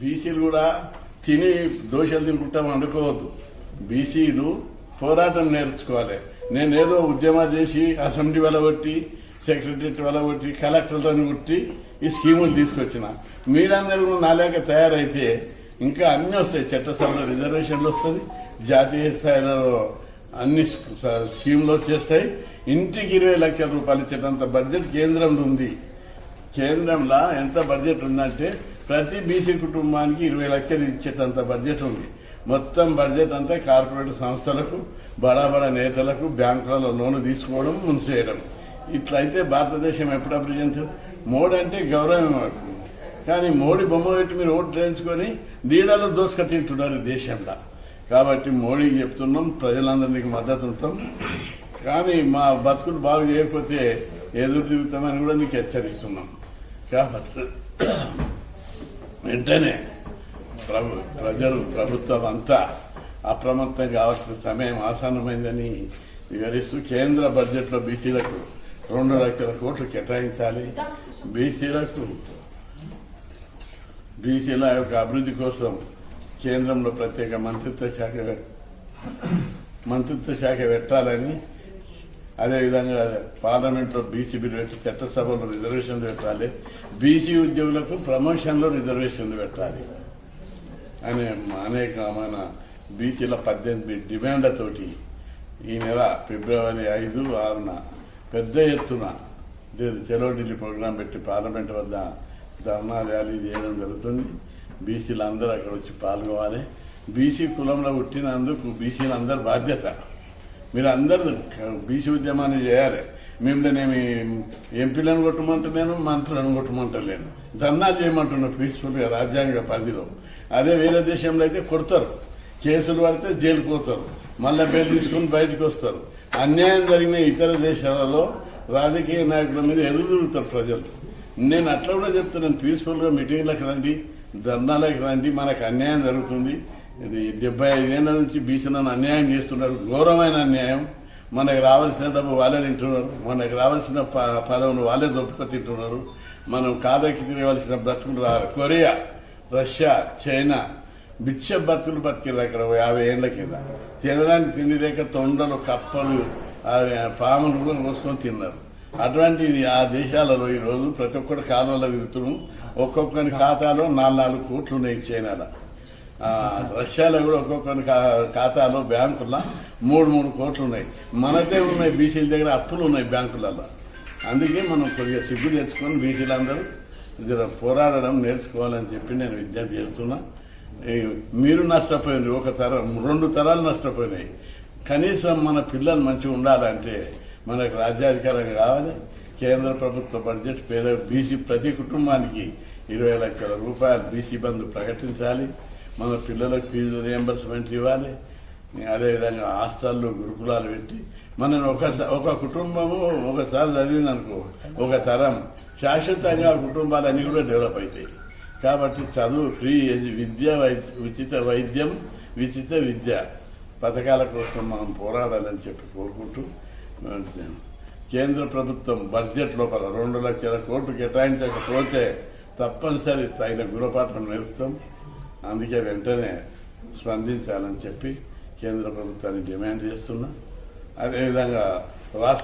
బీసీలు కూడా తిని దోషాలు తినుకుంటాం అనుకోవద్దు. బీసీలు పోరాటం నేర్చుకోవాలి. నేను ఏదో ఉద్యమాలు చేసి అసెంబ్లీ వెళ్ళగొట్టి సెక్రటరియట్ వెళ్ళగొట్టి కలెక్టర్లను కొట్టి ఈ స్కీములు తీసుకొచ్చిన. మీరందరూ కూడా నాలేక తయారైతే ఇంకా అన్ని వస్తాయి. చట్టసభలో రిజర్వేషన్లు వస్తుంది జాతీయ స్థాయిలో అన్ని స్కీములు వచ్చేస్తాయి. ఇంటికి ఇరవై లక్షల రూపాయలు ఇచ్చేటంత బడ్జెట్ కేంద్రంలో ఉంది. కేంద్రంలో ఎంత బడ్జెట్ ఉందంటే ప్రతి బీసీ కుటుంబానికి ఇరవై లక్షలు ఇచ్చేటంత బడ్జెట్ ఉంది. మొత్తం బడ్జెట్ అంతా కార్పొరేట్ సంస్థలకు బడా బడా నేతలకు బ్యాంకులలో లోను తీసుకోవడం ముంచేయడం. ఇట్లయితే భారతదేశం ఎప్పుడు అభివృద్ధి మోడీ అంటే గౌరవం మాకు. కానీ మోడీ బొమ్మ పెట్టి మీరు ఓట్లు వేయించుకొని నీడలో దోసుక తింటున్నారు దేశంలో. కాబట్టి మోడీకి చెప్తున్నాం ప్రజలందరికీ మద్దతు ఉంటాం. కానీ మా బతుకులు బాగు చేయకపోతే ఎదురు తిరుగుతామని కూడా నీకు హెచ్చరిస్తున్నాం. కాబట్టి వెంటనే ప్రభు ప్రజలు ప్రభుత్వం అంతా అప్రమత్తం కావాల్సిన సమయం ఆసన్నమైందని వివరిస్తూ కేంద్ర బడ్జెట్లో బీసీలకు రెండు లక్షల కోట్లు కేటాయించాలి. బీసీలకు బీసీల యొక్క అభివృద్ధి కోసం కేంద్రంలో ప్రత్యేక మంత్రిత్వ శాఖ మంత్రిత్వ శాఖ పెట్టాలని అదేవిధంగా పార్లమెంట్లో బీసీ బిల్లు పెట్టి చట్టసభలో రిజర్వేషన్లు పెట్టాలి. బీసీ ఉద్యోగులకు ప్రమోషన్లో రిజర్వేషన్లు పెట్టాలి. అనే అనేకమైన బీసీల పద్దెనిమిది డిమాండ్లతోటి ఈ నెల ఫిబ్రవరి ఐదు ఆరున పెద్ద ఎత్తున చెలో ఢిల్లీ ప్రోగ్రాం పెట్టి పార్లమెంట్ వద్ద ధర్నా ర్యాలీ చేయడం జరుగుతుంది. బీసీలు అందరూ అక్కడ వచ్చి పాల్గొవాలి. బీసీ కులంలో పుట్టినందుకు బీసీలందరూ బాధ్యత. మీరు అందరు బీసీ ఉద్యమాన్ని చేయాలి. మిమ్మల్ని ఎంపీలను కొట్టమంటలేను మంత్రులను కొట్టమంటలేను. ధర్నా చేయమంటున్నా పీస్ఫుల్గా రాజ్యాంగ పరిధిలో. అదే వేరే దేశంలో అయితే కొడతారు. కేసులు పడితే జైలుకు పోతారు. మళ్ళీ బెయిల్ తీసుకుని బయటకు వస్తారు. అన్యాయం జరిగిన ఇతర దేశాలలో రాజకీయ నాయకుల మీద ఎదురుతారు ప్రజలు. నేను అట్లా కూడా చెప్తున్నాను. పీస్ఫుల్గా మీటింగ్లకు రండి ధర్నాలకు రండి. మనకు అన్యాయం జరుగుతుంది. డెబ్బై ఐదేళ్ళ నుంచి బీసీలను అన్యాయం చేస్తున్నారు. ఘోరమైన అన్యాయం. మనకు రావాల్సిన డబ్బు వాళ్ళే తింటున్నారు. మనకు రావాల్సిన ప- పదవులు వాళ్ళే దొప్పుక తింటున్నారు. మనం కాదకి తిరగవలసిన బ్రతుకులు రా కొరియా రష్యా చైనా బిచ్చ బతుకులు బతికిరు అక్కడ యాభై ఏళ్ళ కింద. తినడానికి తిండి లేక తొండలు కప్పలు పాములు కూడా కోసుకొని తిన్నారు. అటువంటిది ఆ దేశాలలో ఈరోజు ప్రతి ఒక్కటి కాలువలో తిరుగుతున్నాం ఒక్కొక్కరి ఖాతాలో నాలుగు నాలుగు కోట్లు ఉన్నాయి చైనాలో. రష్యాలో కూడా ఒక్కొక్కరి ఖాతాలో బ్యాంకుల్లో మూడు మూడు కోట్లు ఉన్నాయి మనదే ఉన్నాయి బీసీల దగ్గర అప్పులు ఉన్నాయి బ్యాంకులలో. అందుకే మనం కొద్దిగా సిగ్గు తెచ్చుకొని బీసీలందరూ జర పోరాడడం నేర్చుకోవాలని చెప్పి నేను విజ్ఞప్తి చేస్తున్నా. మీరు నష్టపోయినారు ఒక తరం రెండు తరాలు నష్టపోయినాయి. కనీసం మన పిల్లలు మంచిగా ఉండాలంటే మనకు రాజ్యాధికారం కావాలి. కేంద్ర ప్రభుత్వ బడ్జెట్ పేద బీసీ ప్రతి కుటుంబానికి ఇరవై లక్షల రూపాయలు బీసీ బంధు ప్రకటించాలి. మన పిల్లలకు ఫీజు రియంబర్స్మెంట్ ఇవ్వాలి. అదేవిధంగా హాస్టల్లో గురుకులాలు పెట్టి మనం ఒక ఒక కుటుంబము ఒకసారి చదివిందనుకో ఒక తరం శాశ్వతంగా కుటుంబాలు కుటుంబాలన్నీ కూడా డెవలప్ అవుతాయి. కాబట్టి చదువు ఫ్రీ విద్య వైద్య ఉచిత వైద్యం ఉచిత విద్య పథకాల కోసం మనం పోరాడాలని చెప్పి కోరుకుంటూ కేంద్ర ప్రభుత్వం బడ్జెట్ లోపల రెండు లక్షల కోట్లు కేటాయించకపోతే తప్పనిసరి తగిన గుణపాఠం నేర్పుతాం. అందుకే వెంటనే స్పందించాలని చెప్పి కేంద్ర ప్రభుత్వాన్ని డిమాండ్ చేస్తున్నా. అదేవిధంగా రాష్ట్ర